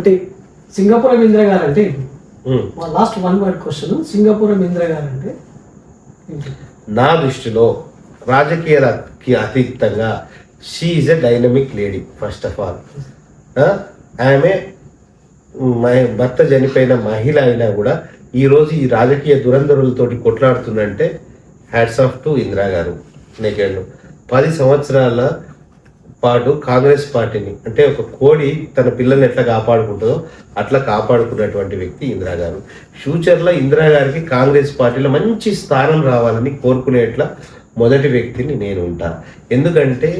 అంటే సింగపురం ఇందిరా గారు అంటే. మా last one word question Singapuram Indira గారు అంటే? నా దృష్టిలో రాజకీయాలకి అతీతంగా she is a dynamic lady first of all ఆమె భర్త చనిపోయిన మహిళ అయినా కూడా ఈరోజు ఈ రాజకీయ దురంధరులతోటి కొట్లాడుతుందంటే హ్యాట్స్ ఆఫ్ టు ఇందిరా గారు నెకెండు పది సంవత్సరాల పాటు కాంగ్రెస్ పార్టీని అంటే ఒక కోడి తన పిల్లల్ని ఎట్లా కాపాడుకుంటుందో అట్లా కాపాడుకున్నటువంటి వ్యక్తి ఇందిరా గారు ఫ్యూచర్లో ఇందిరా గారికి కాంగ్రెస్ పార్టీలో మంచి స్థానం రావాలని కోరుకునేట్లా మొదటి వ్యక్తిని నేను ఉంటాను ఎందుకంటే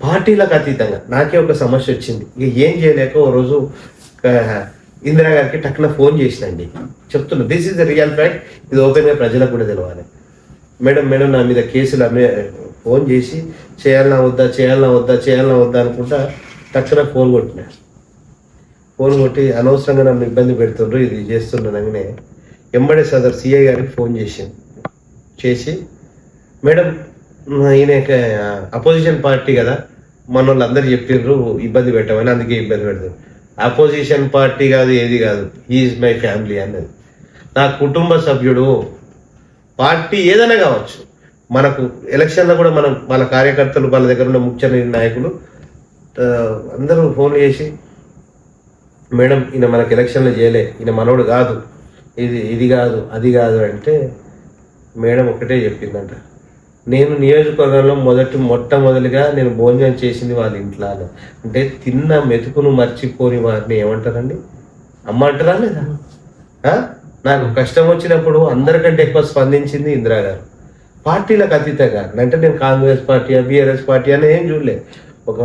పార్టీలకు అతీతంగా నాకే ఒక సమస్య వచ్చింది. ఇక ఏం చేయలేక ఓ రోజు ఇందిరాగారికి ఇందిరా టక్కున ఫోన్ చేసినండి. చెప్తున్నా this is the real fact ఇది ఓపెన్గా ప్రజలకు కూడా తెలవాలి. మేడం మేడం నా మీద కేసులు అమ్మే ఫోన్ చేసి చేయాలన్నా వద్దా చేయాలన్నా వద్దా చేయాలన్నా వద్దా అనుకుంటా తక్షణ ఫోన్ కొట్టినా. ఫోన్ కొట్టి అనవసరంగా నన్ను ఇబ్బంది పెడుతుండ్రు ఇది చేస్తున్నానగానే ఎంబడే సదర్ సిఐ గారికి ఫోన్ చేసింది. చేసి మేడం ఈయన అపోజిషన్ పార్టీ కదా మన వాళ్ళందరూ చెప్పిండ్రు ఇబ్బంది పెట్టమని అందుకే ఇబ్బంది పెడతారు అపోజిషన్ పార్టీ కాదు ఏది కాదు ఈజ్ మై ఫ్యామిలీ అన్నది. నా కుటుంబ సభ్యుడు పార్టీ ఏదైనా కావచ్చు మనకు ఎలక్షన్లో కూడా మనం వాళ్ళ కార్యకర్తలు వాళ్ళ దగ్గర ఉన్న ముఖ్య నాయకులు అందరూ ఫోన్ చేసి మేడం ఈయన మనకు ఎలక్షన్లు చేయలే ఈయన మనోడు కాదు ఇది ఇది కాదు అది కాదు అంటే మేడం ఒకటే చెప్పిందంట. నేను నియోజకవర్గంలో మొదటి మొట్టమొదటిగా నేను భోజనం చేసింది వాళ్ళ ఇంట్లో అంటే తిన్న మెతుకును మర్చిపోని వారిని ఏమంటారండి? అమ్మ అంటారా లేదా? నాకు కష్టం వచ్చినప్పుడు అందరికంటే ఎక్కువ స్పందించింది ఇందిరా గారు పార్టీలకు అతీతంగా అంటే నేను కాంగ్రెస్ పార్టీ బీఆర్ఎస్ పార్టీ అని ఏం చూడలే ఒక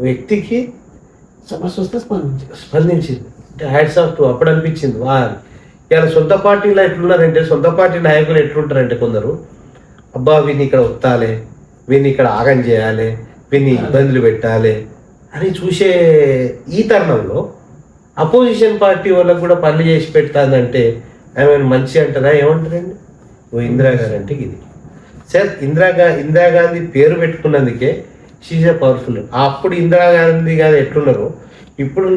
వ్యక్తికి సమస్య వస్తే స్పందించి స్పందించింది. అంటే హ్యాట్స్ ఆఫ్ టూ అప్పుడు అనిపించింది వా ఇలా సొంత పార్టీలో ఎట్లున్నారంటే సొంత పార్టీ నాయకులు ఎట్లుంటారంటే కొందరు అబ్బా వీని ఇక్కడ వత్తాలే వీని ఇక్కడ ఆగం చేయాలి వీని ఇబ్బందులు పెట్టాలి అని చూసే ఈ తరుణంలో అపోజిషన్ పార్టీ వాళ్ళకు కూడా పనులు చేసి పెడతానంటే ఆమె మంచి అంటారా ఏమంటారండి? ఓ ఇందిరా గారు అంటే ఇది. సార్ ఇందిరా ఇందిరాగాంధీ పేరు పెట్టుకున్నందుకే షీజ్ పవర్ఫుల్ అప్పుడు ఇందిరా గాంధీ గారు ఎట్లున్నారు? ఇప్పుడు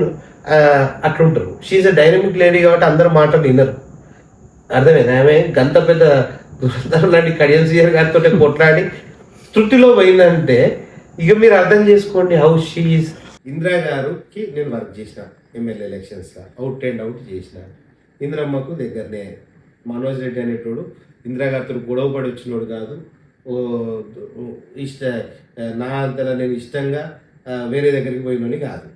అట్లుంటారు. షీజ్ అ డైనమిక్ లేడీ కాబట్టి అందరు మాటలు వినరు. అర్థమైంది? ఆమె గంత పెద్ద దురంతరం లాంటి కడియం సీఆర్ గారితో కొట్లాడి తృప్తిలో పోయిందంటే ఇక మీరు అర్థం చేసుకోండి హౌ షీఈస్ ఇందిరా గారుకి నేను వర్క్ చేసిన ఎమ్మెల్యే ఎలక్షన్స్లో అవుట్ అండ్ అవుట్ చేసిన. ఇందిరమ్మకు దగ్గరనే. మనోజ్ రెడ్డి అనేటోడు ఇందిరాగారితో గొడవ పడి వచ్చినోడు కాదు. ఓ ఇష్ట నా అంతలా నేను ఇష్టంగా వేరే దగ్గరికి పోయినని కాదు.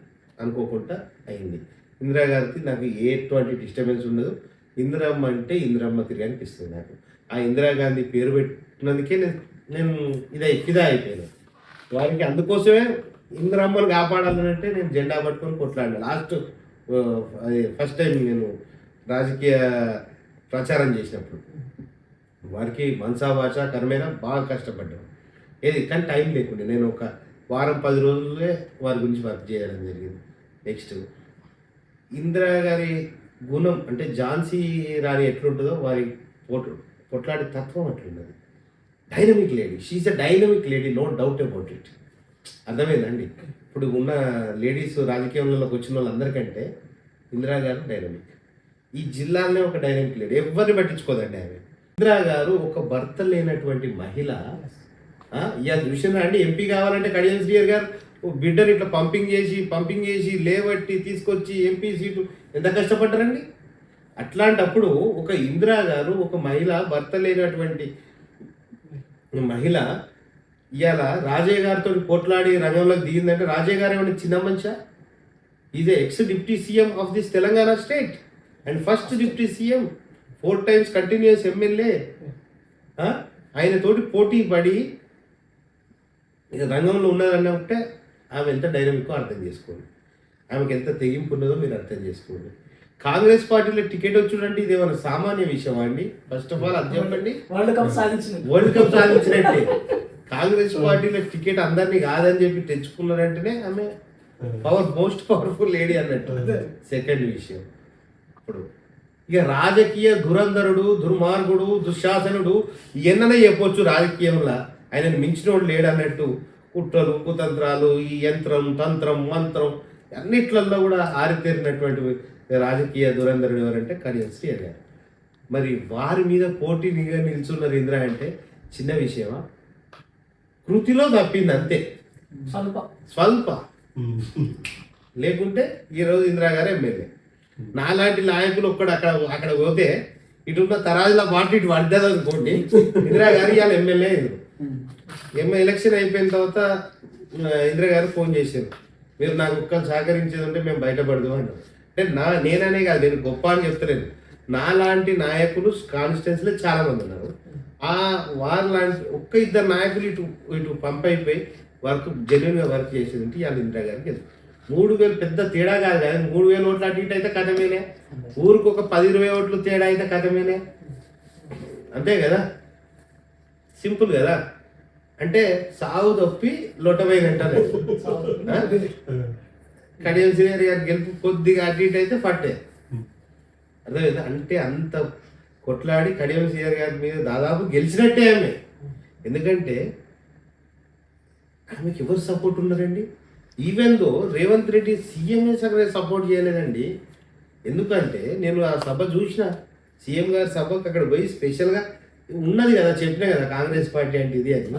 అనుకోకుండా అయింది. ఇందిరాగారికి నాకు ఎటువంటి డిస్టర్బెన్స్ ఉండదు. ఇందిరమ్మ అంటే ఇందిరమ్మ తిరిగి అనిపిస్తుంది నాకు. ఆ ఇందిరాగాంధీ పేరు పెట్టినందుకే నేను నేను ఇదే ఫిదా అయిపోయాను. వారికి అందుకోసమే ఇందిరమ్మను కాపాడాలంటే నేను జెండా పట్టుకొని కొట్లాడిన. లాస్ట్ అది ఫస్ట్ టైం నేను రాజకీయ ప్రచారం చేసినప్పుడు. వారికి మనసా భాష కర్మేనా బాగా కష్టపడ్డాం. ఏది కానీ టైం లేకుండా. నేను ఒక వారం పది రోజులే వారి గురించి వర్క్ చేయడం జరిగింది. నెక్స్ట్ ఇందిరా గారి గుణం అంటే ఝాన్సీ రాణి ఎట్లుంటుందో వారి పొట్ పొట్లాడే తత్వం అట్లున్నది. Dynamic lady she is a dynamic lady no doubt about it అర్థమైందండి? ఇప్పుడు ఉన్న లేడీస్ రాజకీయంలోకి వచ్చిన వాళ్ళందరికంటే ఇందిరా గారు డైనమిక్ ఈ జిల్లాలోనే ఒక డైనమిక్ లేడీ ఎవరిని పట్టించుకోదండి ఆమె? ఇందిరా గారు ఒక భర్త లేనటువంటి మహిళ ఇవాళ చూసినా అండి. ఎంపీ కావాలంటే కడియం శ్రీయర్ గారు బిడ్డని ఇట్లా పంపింగ్ చేసి పంపింగ్ చేసి లేవట్టి తీసుకొచ్చి ఎంపీ సీటు ఎంత కష్టపడ్డారండి? అట్లాంటప్పుడు ఒక ఇందిరా గారు ఒక మహిళ భర్త లేనటువంటి మహిళ ఇవాళ రాజయ్య గారితో పోట్లాడి రంగంలోకి దిగిందంటే రాజయ్య గారు ఏమైనా చిన్న Manisha is ex deputy CM of this Telangana state and first deputy CM. Four times continues MLA ఆయన తోటి పోటీ పడి ఇక రంగంలో ఉన్నదన్నట్టే ఆమె ఎంత డైనమికో అర్థం చేసుకోండి. ఆమెకి ఎంత తెగింపు ఉన్నదో మీరు అర్థం చేసుకోండి. కాంగ్రెస్ పార్టీలో టికెట్ వచ్చుడంటే ఇది ఏమైనా సామాన్య విషయం అండి? ఫస్ట్ ఆఫ్ ఆల్ అది చెప్పండి. వరల్డ్ కప్ సాధించింది వరల్డ్ కప్ సాధించినట్టే. కాంగ్రెస్ పార్టీలో టికెట్ అందరినీ కాదని చెప్పి తెచ్చుకున్నారంటేనే ఆమె పవర్ మోస్ట్ పవర్ఫుల్ లేడీ అన్నట్టు. సెకండ్ విషయం. ఇప్పుడు ఇక రాజకీయ దురంధరుడు దుర్మార్గుడు దుశ్శాసనుడు ఎన్ననే చెప్పొచ్చు రాజకీయంలో. ఆయనను మించినోడు లేడు అన్నట్టు కుట్రలు కుతంత్రాలు ఈ యంత్రం తంత్రం మంత్రం అన్నిట్లలో కూడా ఆరితేరినటువంటి రాజకీయ దురంధరుడు ఎవరంటే కడియం శ్రీహరి గారు మరి వారి మీద పోటీనిగా నిల్చున్నారు ఇందిరా అంటే చిన్న విషయమా? కృతిలో తప్పింది అంతే. స్వల్ప. స్వల్ప. లేకుంటే ఈరోజు ఇందిరా గారు ఎమ్మెల్యే. నాలాంటి నాయకులు ఒక్కడు అక్కడ అక్కడ పోతే ఇటున్న తరాజుల పార్టీ ఇటు పడ్డది అనుకోండి. ఇందిరా గారు ఇవాళ ఎమ్మెల్యే అయ్యారు. ఎమ్మె ఎలక్షన్ అయిపోయిన తర్వాత ఇందిరా గారు ఫోన్ చేశారు. మీరు నాకు ఒక్కరు సహకరించేది ఉంటే మేము బయటపడదు అన్నారు అంటే నా నేననే కాదు నేను గొప్ప అని చెప్తలేను. నాలాంటి నాయకులు కాన్స్టిట్యున్సీలో చాలా మంది ఉన్నారు. ఆ వారు లాంటి ఒక్క ఇద్దరు నాయకులు ఇటు ఇటు పంప్ అయిపోయి వర్క్ జెన్యున్గా వర్క్ చేసేది ఉంటే ఇవాళ ఇందిరా గారికి. మూడు వేలు పెద్ద తేడా కాదు కదా. మూడు వేలు ఓట్లు అటు ఇటు అయితే కథమేనే. ఊరికి ఒక పది ఇరవై ఓట్లు తేడా అయితే కథమేనే. అంతే కదా? సింపుల్ కదా? అంటే సాగు తప్పి లొట్టపోయినట్టారు కడియం శ్రీహరి గారి గెలుపు కొద్దిగా అటు ఇటు అయితే పట్టే అర్థమైందా? అంటే అంత కొట్లాడి కడియం శ్రీహరి గారి మీద దాదాపు గెలిచినట్టే ఆమె. ఎందుకంటే ఆమెకి ఎవరు సపోర్ట్ ఉన్నారండి ఈవెన్ దో రేవంత్ రెడ్డి సీఎంఏ సరే సపోర్ట్ చేయలేదండి. ఎందుకంటే నేను ఆ సభ చూసిన సీఎం గారి సభకు అక్కడ పోయి స్పెషల్గా ఉన్నది కదా చెప్పినా కదా కాంగ్రెస్ పార్టీ అంటే ఇది అది